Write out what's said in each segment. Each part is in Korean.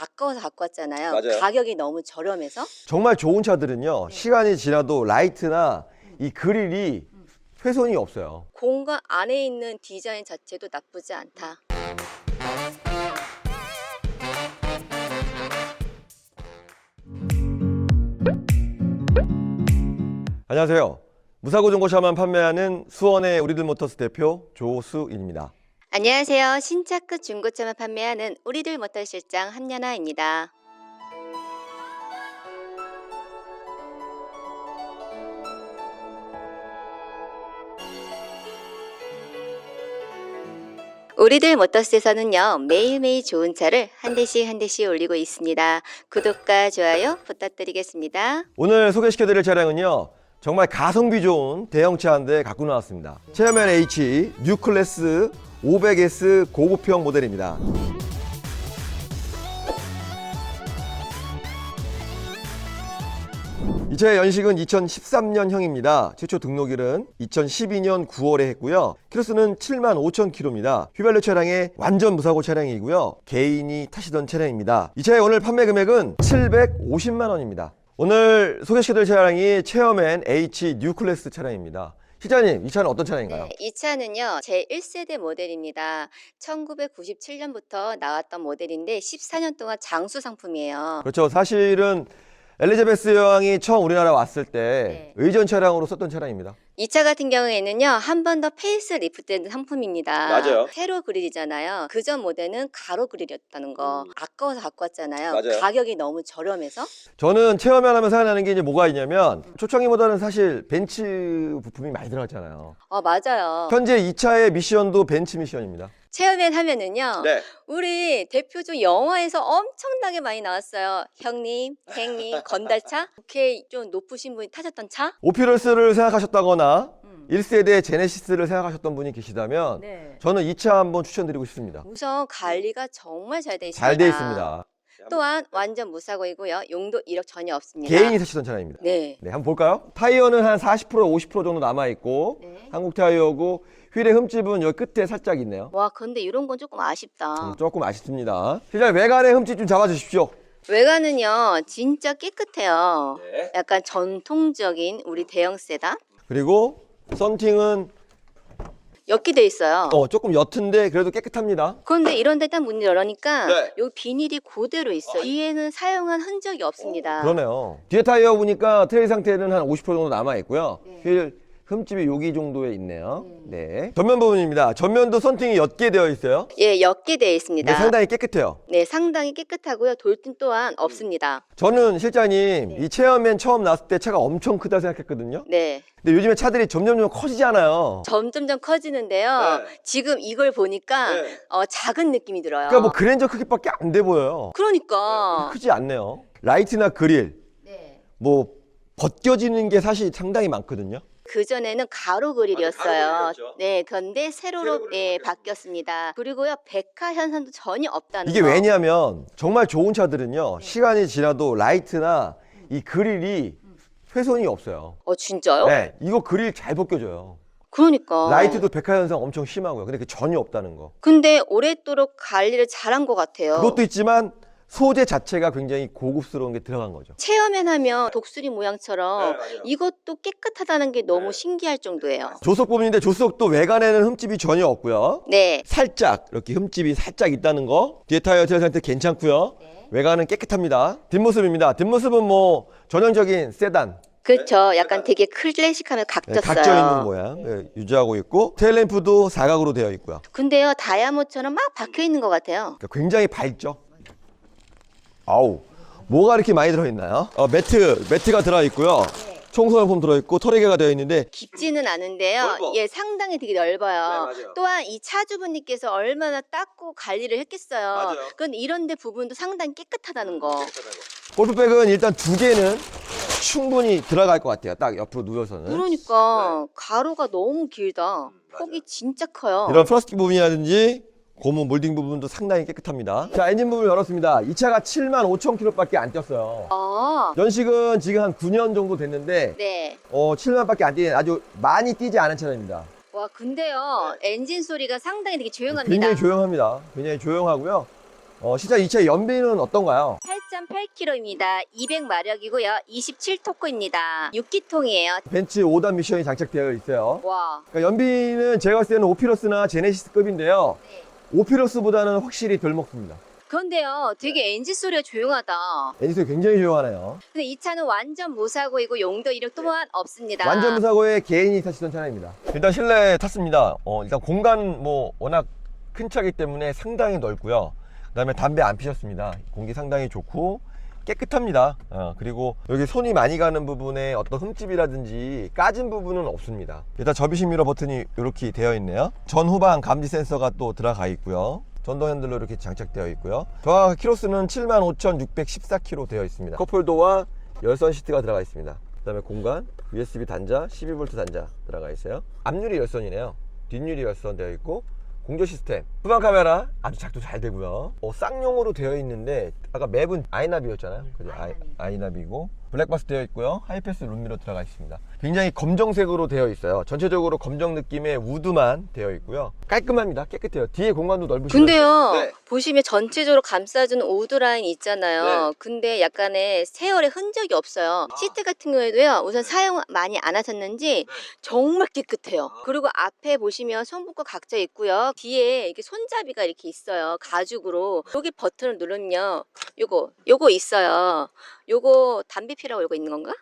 아까워서 갖고 왔잖아요. 맞아요. 가격이 너무 저렴해서. 정말 좋은 차들은요. 시간이 지나도 라이트나 이 그릴이 훼손이 없어요. 공간 안에 있는 디자인 자체도 나쁘지 않다. 안녕하세요. 무사고 중고차만 판매하는 수원의 우리들 모터스 대표 조수인입니다. 안녕하세요. 신차급 중고차만 판매하는 우리들 모터 실장 함연아입니다. 우리들 모터스에서는요 매일매일 좋은 차를 한 대씩 한 대씩 올리고 있습니다. 구독과 좋아요 부탁드리겠습니다. 오늘 소개시켜드릴 차량은요. 정말 가성비 좋은 대형차 한 대 갖고 나왔습니다. 체어맨 H 뉴클래스 500S 고급형 모델입니다. 이 차의 연식은 2013년형입니다. 최초 등록일은 2012년 9월에 했고요. 키로수는 7만 5천 킬로입니다. 휘발유 차량의 완전 무사고 차량이고요. 개인이 타시던 차량입니다. 이 차의 오늘 판매 금액은 750만 원입니다. 오늘 소개시켜드릴 차량이 체어맨 H 뉴클래스 차량입니다. 실장님, 이 차는 어떤 차량인가요? 네, 이 차는요, 제 1세대 모델입니다. 1997년부터 나왔던 모델인데 14년 동안 장수 상품이에요. 그렇죠. 사실은 엘리자베스 여왕이 처음 우리나라 왔을 때 네. 의전 차량으로 썼던 차량입니다. 이차 같은 경우에는요, 한 번 더 페이스 리프트된 상품입니다. 맞아요. 세로 그릴이잖아요. 그전 모델은 가로 그릴이었다는 거. 아까워서 갖고 왔잖아요. 음. 맞아요. 가격이 너무 저렴해서. 저는 체험을 하면 생각나는 게 이제 뭐가 있냐면 초창기보다는 사실 벤츠 부품이 많이 들어갔잖아요. 어, 맞아요. 현재 이 차의 미션도 벤츠 미션입니다. 체험엔 하면은요, 네. 우리 대표 중 영화에서 엄청나게 많이 나왔어요. 형님, 행님, 건달차? 그렇게 좀 높으신 분이 타셨던 차? 오피럴스를 생각하셨다거나 음. 1세대 제네시스를 생각하셨던 분이 계시다면 네. 저는 이 차 한번 추천드리고 싶습니다. 우선 관리가 정말 잘 돼 있습니다. 잘 돼 있습니다. 또한 완전 무사고이고요. 용도 이력 전혀 없습니다. 개인이 타시던 차량입니다. 네. 네, 한번 볼까요? 타이어는 한 40% 50% 정도 남아 있고 네. 한국 타이어고 휠의 흠집은 여기 끝에 살짝 있네요. 와, 근데 이런 건 조금 아쉽다. 음, 조금 아쉽습니다. 실장 외관의 흠집 좀 잡아주십시오. 외관은요, 진짜 깨끗해요. 네. 약간 전통적인 우리 대형 세단? 그리고 썬팅은 옅게 있어요. 어, 조금 옅은데 그래도 깨끗합니다. 그런데 이런 데 딱 문을 열으니까 네. 여기 비닐이 그대로 있어요. 뒤에는 사용한 흔적이 없습니다. 그러네요. 뒤에 타이어 보니까 트레이 상태는 한 50% 정도 남아 있고요. 네. 휠 흠집이 여기 정도에 있네요. 네. 전면 부분입니다. 전면도 썬팅이 옅게 되어 있어요. 예, 옅게 되어 있습니다. 네, 상당히 깨끗해요. 네, 상당히 깨끗하고요. 돌진 또한 없습니다. 저는 실장님 네. 이 체어맨 처음 나왔을 때 차가 엄청 크다 생각했거든요. 네. 근데 요즘에 차들이 점점점 커지잖아요. 점점점 커지는데요. 네. 지금 이걸 보니까 네. 어, 작은 느낌이 들어요. 그러니까 뭐 그랜저 크기밖에 안 돼 보여요. 그러니까. 크지 않네요. 라이트나 그릴 네. 뭐 벗겨지는 게 사실 상당히 많거든요. 그 전에는 가로 그릴이었어요. 그릴이었죠. 네, 그런데 세로로 세로 그릴로 예, 바뀌었습니다. 바뀌었습니다. 그리고요, 백화 현상도 전혀 없다는 이게 거. 왜냐하면 정말 좋은 차들은요 시간이 지나도 라이트나 이 그릴이 훼손이 없어요. 어, 진짜요? 네, 이거 그릴 잘 벗겨져요. 그러니까. 라이트도 백화 현상 엄청 심하고요. 근데 그 전혀 없다는 거. 근데 오랫도록 관리를 잘한 것 같아요. 그것도 있지만 소재 자체가 굉장히 고급스러운 게 들어간 거죠. 체험엔 하면 독수리 모양처럼 네, 맞아요. 이것도 깨끗하다는 게 너무 네. 신기할 정도예요. 조석 부분인데 조석도 외관에는 흠집이 전혀 없고요. 네. 살짝 이렇게 흠집이 살짝 있다는 거. 뒤에 타이어 트레 상태 괜찮고요. 네. 외관은 깨끗합니다. 뒷모습입니다. 뒷모습은 뭐 전형적인 세단 그렇죠. 약간 되게 클래식하면 네, 각졌어요. 각져 있는 모양 네, 유지하고 있고 테일램프도 사각으로 되어 있고요. 근데요, 다이아몬드처럼 막 박혀 있는 것 같아요. 그러니까 굉장히 밝죠. 아우 뭐가 이렇게 많이 들어있나요? 어, 매트 매트가 들어 있고요. 청소용품 들어 있고 털리개가 되어 있는데 깊지는 않은데요. 넓어. 예, 상당히 되게 넓어요. 네, 맞아요. 또한 이 차주분님께서 얼마나 닦고 관리를 했겠어요. 맞아요. 그건 이런데 부분도 상당히 깨끗하다는 거. 골프백은 일단 두 개는 충분히 들어갈 것 같아요. 딱 옆으로 누워서는 그러니까 가로가 너무 길다. 폭이 진짜 커요. 이런 플라스틱 부분이라든지 고무 몰딩 부분도 상당히 깨끗합니다. 자 엔진 부분을 열었습니다. 이 차가 7만 5천 킬로밖에 안 뛰었어요. 아, 연식은 지금 한 9년 정도 됐는데 네. 어 7만밖에 안 뛰는 아주 많이 뛰지 않은 차량입니다. 와, 근데요, 엔진 소리가 상당히 되게 조용합니다. 굉장히 조용합니다. 굉장히 조용하고요. 어, 실장 이 차의 연비는 어떤가요? 8.8km입니다. 200마력이고요. 27토크입니다. 6기통이에요. 벤츠 5단 미션이 장착되어 있어요. 와. 그러니까 연비는 제가 봤을 때는 오피러스나 제네시스급인데요. 오피러스보다는 확실히 덜 먹습니다. 그런데요, 되게 엔진 소리가 조용하다. 엔진소리 굉장히 조용하네요. 근데 이 차는 완전 무사고이고 용도 이력 또한 없습니다. 완전 무사고에 개인이 타시던 차량입니다. 일단 실내 탔습니다. 어, 일단 공간 뭐 워낙 큰 차기 때문에 상당히 넓고요. 그다음에 담배 안 피셨습니다. 공기 상당히 좋고 깨끗합니다. 어, 그리고 여기 손이 많이 가는 부분에 어떤 흠집이라든지 까진 부분은 없습니다. 일단 접이식 미러 버튼이 이렇게 되어 있네요. 전후방 감지 센서가 또 들어가 있고요. 전동 핸들로 이렇게 장착되어 있고요. 정확한 키로수는 75,614km 되어 있습니다. 컵홀더와 열선 시트가 들어가 있습니다. 그 다음에 공간, USB 단자, 12V 단자 들어가 있어요. 앞유리 열선이네요. 뒷유리 열선 되어 있고 공조 시스템, 후방 카메라 아주 작동 잘 되고요. 어, 쌍용으로 되어 있는데 아까 맵은 아이나비였잖아요. 그죠? 아이, 아이나비고 블랙박스 되어 있고요. 하이패스 룸미러 들어가 있습니다. 굉장히 검정색으로 되어 있어요. 전체적으로 검정 느낌의 우드만 되어 있고요. 깔끔합니다. 깨끗해요. 뒤에 공간도 넓으시죠? 근데요, 네. 보시면 전체적으로 감싸주는 오드라인 있잖아요. 네. 근데 약간의 세월의 흔적이 없어요. 아. 시트 같은 경우에도요, 우선 사용 많이 안 하셨는지 네. 정말 깨끗해요. 아. 그리고 앞에 보시면 손붙과 각져 있고요. 뒤에 이렇게 손잡이가 이렇게 있어요. 가죽으로. 여기 버튼을 누르면요, 요거, 요거 있어요. 요거 담배 피라고 요거 있는 건가?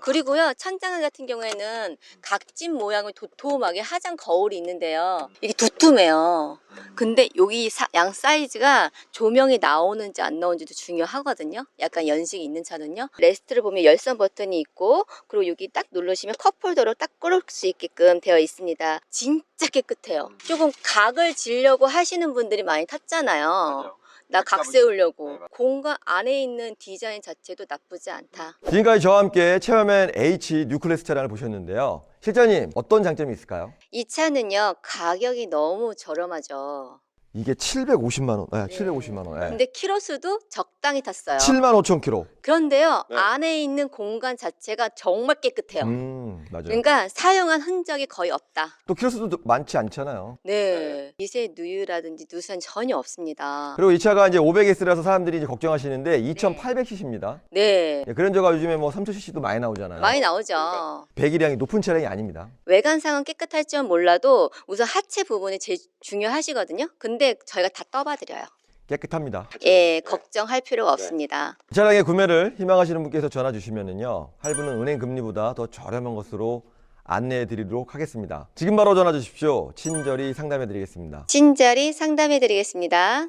그리고요 천장 같은 경우에는 각진 모양의 도톰하게 화장 거울이 있는데요. 이게 두툼해요. 근데 여기 사- 양 사이즈가 조명이 나오는지 안 나오는지도 중요하거든요. 약간 연식이 있는 차는요. 레스트를 보면 열선 버튼이 있고 그리고 여기 딱 누르시면 컵홀더로 딱 꽂을 수 있게끔 되어 있습니다. 진짜 깨끗해요. 조금 각을 지려고 하시는 분들이 많이 탔잖아요 나 각 세우려고 공간 안에 있는 디자인 자체도 나쁘지 않다 지금까지 저와 함께 체험한 H 뉴클래스 차량을 보셨는데요. 실장님 어떤 장점이 있을까요? 이 차는요 가격이 너무 저렴하죠. 이게 750만 원, 네, 네. 750만 원. 네. 근데 키로수도 적당히 탔어요. 7만 5천 킬로. 그런데요 네. 안에 있는 공간 자체가 정말 깨끗해요. 음, 맞아요. 그러니까 사용한 흔적이 거의 없다. 또 키로수도 많지 않잖아요. 네, 미세 누유라든지 누수는 전혀 없습니다. 그리고 이 차가 이제 500S라서 사람들이 이제 걱정하시는데 2,800cc입니다. 네, 그랜저가 요즘에 뭐 3,000cc도 많이 나오잖아요. 많이 나오죠. 배기량이 높은 차량이 아닙니다. 외관상은 깨끗할지는 몰라도 우선 하체 부분이 제일 중요하시거든요. 근데 저희가 다 떠봐드려요. 깨끗합니다. 예, 걱정할 필요가 없습니다. 이 차량의 구매를 희망하시는 분께서 전화 주시면은요. 할부는 은행 금리보다 더 저렴한 것으로 안내해 드리도록 하겠습니다. 지금 바로 전화 주십시오. 친절히 상담해 드리겠습니다. 친절히 상담해 드리겠습니다.